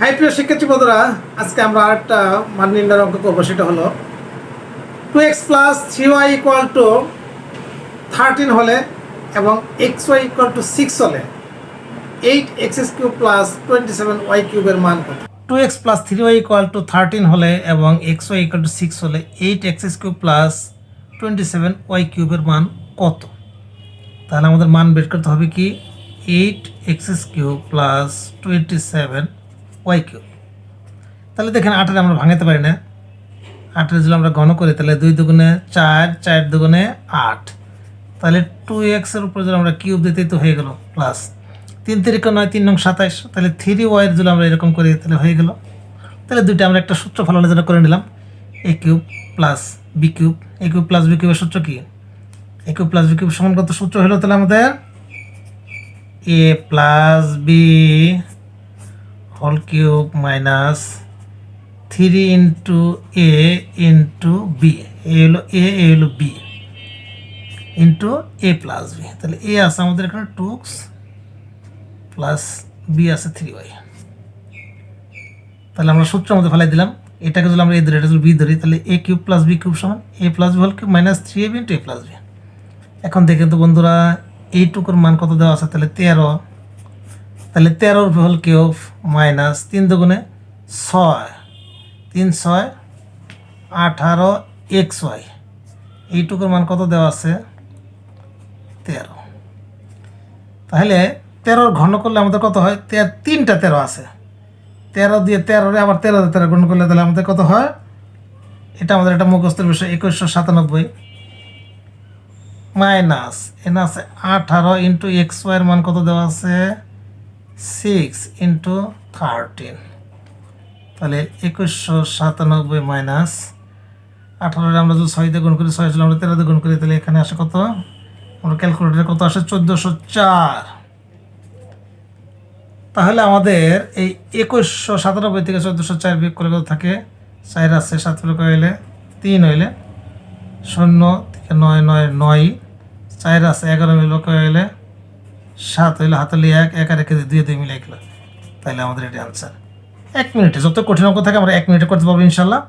High প্রিয় শিক্ষার্থী বন্ধুরা, আজকে আমরা আরেকটা মান নির্ণয়ের অঙ্ক করব, সেটা হলো two x plus three y equal to thirteen হলে এবং x y equal to six হলে eight x s cube plus twenty seven y কিউবের মান কত? Two x plus three y equal to thirteen হলে এবং x y equal to six হলে eight x s cube plus twenty seven y কিউবের মান কত? তাহলে আমাদের মান বের করতে হবে কি? Eight x s cube plus twenty seven y q তাহলে দেখেন আটের আমরা ভাঙাতে পারি না। আটের যদি আমরা ঘন করি, তাহলে দুই দুগুণে চার চার দুগুণে আট। তাহলে টু এক্সের উপরে যদি আমরা কিউব দিতেই তো হয়ে গেল প্লাস তিন তিরিকা নয়, তিন নং সাতাইশ। তাহলে থ্রি ওয়াইয়ের যদি আমরা এরকম করি, তাহলে হয়ে গেল। তাহলে দুইটা আমরা একটা সূত্র ফলনের জন্য করে নিলাম। A cube plus b cube a cube plus b কিউবের সূত্র কী? A cube plus b cube সমান কত সূত্র হলো তাহলে আমাদের? A plus b whole cube minus three into a into b a হলো এ এ হলো b into a plus b তাহলে এ আছে আমাদের এখানে টুক্স প্লাস বি আছে থ্রি ওয়াই তাহলে আমরা সূত্রের মধ্যে ফেলাই দিলাম। এটাকে যদি আমরা এ ধরি, এটা যদি বি ধরি, তাহলে a cube plus b cube সমান a plus b whole cube minus three a b into a plus b এখন দেখে তো বন্ধুরা এইটুকুর মান কত দেওয়া আছে? তাহলে তেরো। তাহলে তেরোর হোল কিউব মাইনাস তিন দুগুণে ছয়। তিন, ছয়, আঠারো, এক্স, ওয়াই। এইটুকুর মান কত দেওয়া আছে? তেরো। তাহলে তেরোর ঘন করলে আমাদের কত হয়? তিনটা তেরো আছে। তেরো দিয়ে তেরোরে আবার তেরো তেরো গুণ করলে তাহলে আমাদের কত হয়? এটা আমাদের একটা মুখস্থের বিষয়, একুশশো সাতানব্বই। মাইনাস এখানে আছে আঠারো ইন্টু এক্স ওয়াইয়ের মান কত দেওয়া আছে? সিক্স ইন্টু থার্টিন তাহলে একুশশো সাতানব্বই মাইনাস আঠারোটা আমরা যদি ছয় দিয়ে গুণ করি, ছয় আমরা তেরো দিয়ে গুণ করি, তাহলে এখানে আসে কত? আমরা ক্যালকুলেটারে কত আসে? চোদ্দোশো চার। তাহলে আমাদের এই একুশশো সাতানব্বই থেকে চোদ্দোশো চার বিয়োগ করে কত থাকে? চার আছে, সাত বিয়োগ হইলে? তিন হইলে? শূন্য থেকে নয় নয় নয়। চার আছে, এগারো মিল হইলে? সাত হইলে হাতালি এক এক আর একে দুই দুই মিলে একলা তাহলে আমাদের এটা আনসার এক মিনিটে, যত কঠিন অঙ্ক থাকে আমরা এক মিনিটে করতে পারব ইনশাল্লাহ।